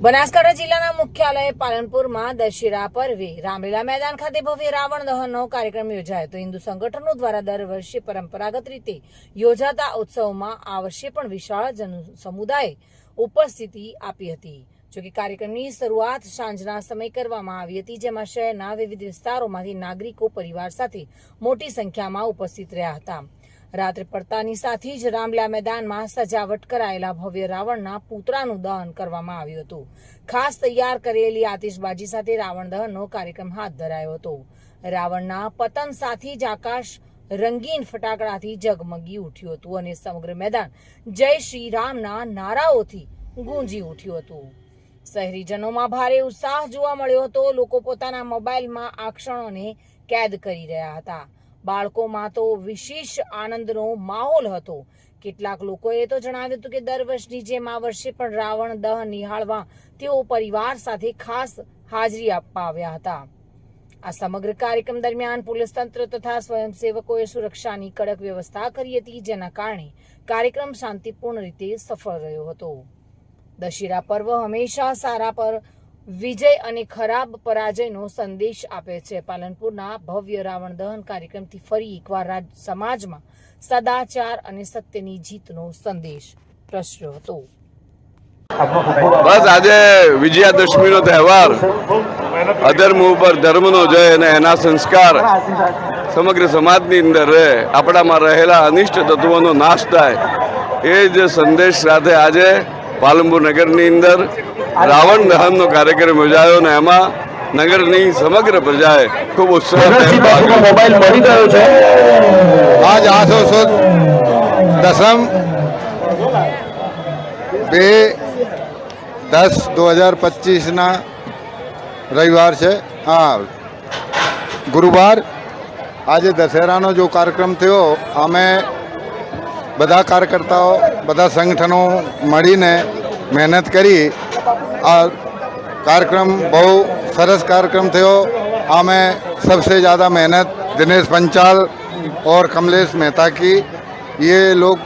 બનાસકાંઠા જિલ્લાના મુખ્યાલય પાલનપુરમાં દશેરા પર્વે. રામલીલા મેદાન ખાતે ભવ્ય રાવણ દહનનો કાર્યક્રમ યોજાયો હતો. હિન્દુ સંગઠનો દ્વારા દર વર્ષે પરંપરાગત રીતે યોજાતા ઉત્સવમાં આ વર્ષે પણ વિશાળ જન સમુદાયે ઉપસ્થિતિ આપી હતી. જોકે કાર્યક્રમની શરૂઆત સાંજના સમય કરવામાં આવી હતી, જેમાં શહેરના વિવિધ વિસ્તારોમાંથી નાગરિકો પરિવાર સાથે મોટી સંખ્યામાં ઉપસ્થિત રહ્યા હતા. રાત્રે પડતાની સાથે જ રામલા મેદાનમાં સજાવટ કરાયેલા ભવ્ય રાવણના પૂતળાનું દહન કરવામાં આવ્યું હતું. ખાસ તૈયાર કરેલી આતિશબાજી સાથે રાવણ દહનનો કાર્યક્રમ હાથ ધરાયો હતો. રાવણના પતન સાથે જ આકાશ રંગીન ફટાકડાથી ઝગમગી ઉઠ્યું હતું અને સમગ્ર મેદાન જય શ્રી રામના નારાઓથી ગુંજી ઉઠ્યું હતું. શહેરીજનોમાં ભારે ઉત્સાહ જોવા મળ્યો હતો. લોકો પોતાના મોબાઈલમાં આ ક્ષણોને કેદ કરી રહ્યા હતા. બાળકોમાં તો વિશેષ આનંદનો માહોલ હતો. કેટલાક લોકોએ તો જણાવ્યું હતું કે દર વર્ષની જેમ આ વર્ષે પણ રાવણ દહ નિહાળવા તેઓ પરિવાર સાથે ખાસ હાજરી આપવા આવ્યા હતા. આ સમગ્ર કાર્યક્રમ દરમિયાન પોલીસ તંત્ર તથા સ્વયંસેવકોએ સુરક્ષાની કડક વ્યવસ્થા કરી હતી, જેના કારણે કાર્યક્રમ શાંતિપૂર્ણ રીતે સફળ રહ્યો હતો. દશેરા પર્વ હંમેશા સારા પર વિજય અને ખરાબ પરાજયનો સંદેશ આપે છે. પાલનપુરના ભવ્ય રાવણ દહન કાર્યક્રમથી ફરી એકવાર રાજ સમાજમાં સદાચાર અને સત્યની જીતનો સંદેશ પ્રસર્યો હતો. બસ આજે વિજયાદશમીનો તહેવાર. અધર્મ ઉપર ધર્મનો જય અને એના સંસ્કાર સમગ્ર સમાજની અંદર રહે. આપણામાં રહેલા અનિષ્ટ તત્વોનો નાશ થાય. એ જ સંદેશ સાથે આજે પાલનપુર નગરની અંદર રાવણ દહનનો કાર્યક્રમ યોજાયો અને એમાં નગરની સમગ્ર પ્રજાએ ખૂબ ઉત્સાહ મોબાઈલ મળી ગયો છે. આજ આસો સુદ દસમ બે દસ દો હજાર પચીસના રવિવાર છે. હા ગુરુવાર. આજે દશેરાનો જો કાર્યક્રમ થયો અમે બધા કાર્યકર્તાઓ બધા સંગઠનો મળીને મહેનત કરી આ कार्यक्रम बहुत सरस कार्यक्रम थे हमें सबसे ज़्यादा मेहनत दिनेश पंचाल और कमलेश मेहता की ये लोग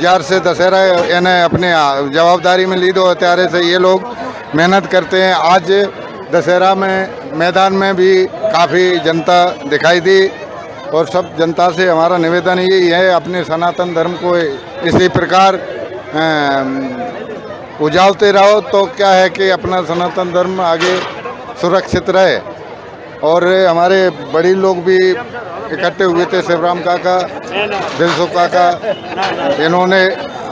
जार से दशहरा यानी अपने जवाबदारी में ली दो त्यारे से ये लोग मेहनत करते हैं आज दशहरा में मैदान में भी काफ़ी जनता दिखाई दी और सब जनता से हमारा निवेदन यही है अपने सनातन धर्म को इसी प्रकार उजालते रहो तो क्या है कि अपना सनातन धर्म आगे सुरक्षित रहे। और हमारे बड़ी लोग भी इकट्ठे हुए थे, शिवराम काका दिलसुख काका, इन्होंने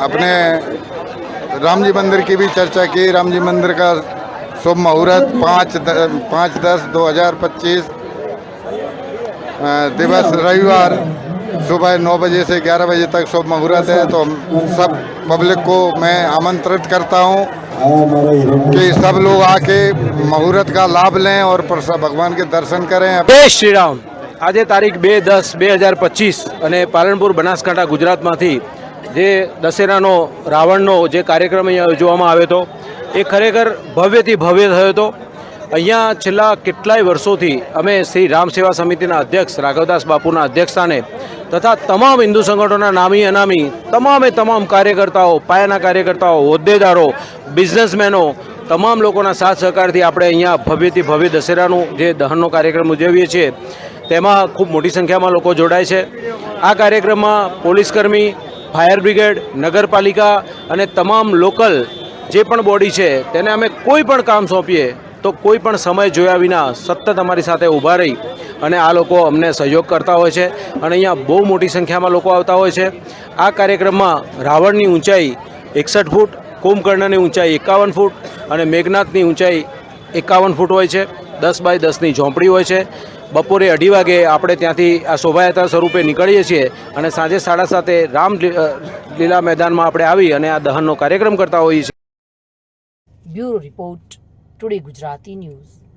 अपने राम जी मंदिर की भी चर्चा की। राम जी मंदिर का शुभ मुहूर्त पाँच पाँच दस दो हज़ार पच्चीस दिवस रविवार सुबह नौ बजे से ग्यारह बजे तक शुभ मुहूर्त है तो हम सब पब्लिक को मैं आमंत्रित करता हूँ कि सब लोग आके मुहूर्त का लाभ लें और प्रसा- भगवान के दर्शन करें જય શ્રી રામ આજે તારીખ બે દસ બે હજાર પચીસ અને પાલનપુર બનાસકાંઠા ગુજરાતમાંથી જે દશેરાનો રાવણનો જે કાર્યક્રમ અહીંયા યોજવામાં આવ્યો હતો એ ખરેખર ભવ્યથી ભવ્ય થયો હતો અહીંયા છેલ્લા કેટલાય વર્ષોથી અમે શ્રી રામ સેવા સમિતિના અધ્યક્ષ, રાઘવદાસ બાપુના અધ્યક્ષસ્થાને તથા તમામ હિન્દુ સંગઠનોના નામી અનામી, તમામે તમામ કાર્યકર્તાઓ, પાયાના કાર્યકર્તાઓ, હોદ્દેદારો, બિઝનેસમેનો, તમામ લોકોના સાથ સહકારથી આપણે અહીંયા ભવ્યથી ભવ્ય દશેરાનું જે દહનનો કાર્યક્રમ ઉજવીએ છીએ, તેમાં ખૂબ મોટી સંખ્યામાં લોકો જોડાય છે. આ કાર્યક્રમમાં પોલીસકર્મી ફાયર બ્રિગેડ, નગરપાલિકા અને તમામ લોકલ જે પણ બોડી છે, તેને અમે કોઈ પણ કામ સોંપીએ તો કોઈ પણ સમય જોયા વિના સતત અમારી સાથે ઊભા રહી અને આ લોકો અમને સહયોગ કરતા હોય છે અને અહીંયા બહુ મોટી સંખ્યામાં લોકો આવતા હોય છે. આ કાર્યક્રમમાં રાવણની ઊંચાઈ એકસઠ ફૂટ, કુંભકર્ણની ઊંચાઈ એકાવન ફૂટ અને મેઘનાથની ઊંચાઈ એકાવન ફૂટ હોય છે. દસ બાય દસની ઝોંપડી હોય છે. બપોરે અઢી વાગે આપણે ત્યાંથી આ શોભાયાત્રા સ્વરૂપે નીકળીએ છીએ અને સાંજે સાડા સાતે રામ લીલા મેદાનમાં આપણે આવી અને આ દહનનો કાર્યક્રમ કરતા હોઈએ છીએ. Bureau report. Today Gujarati news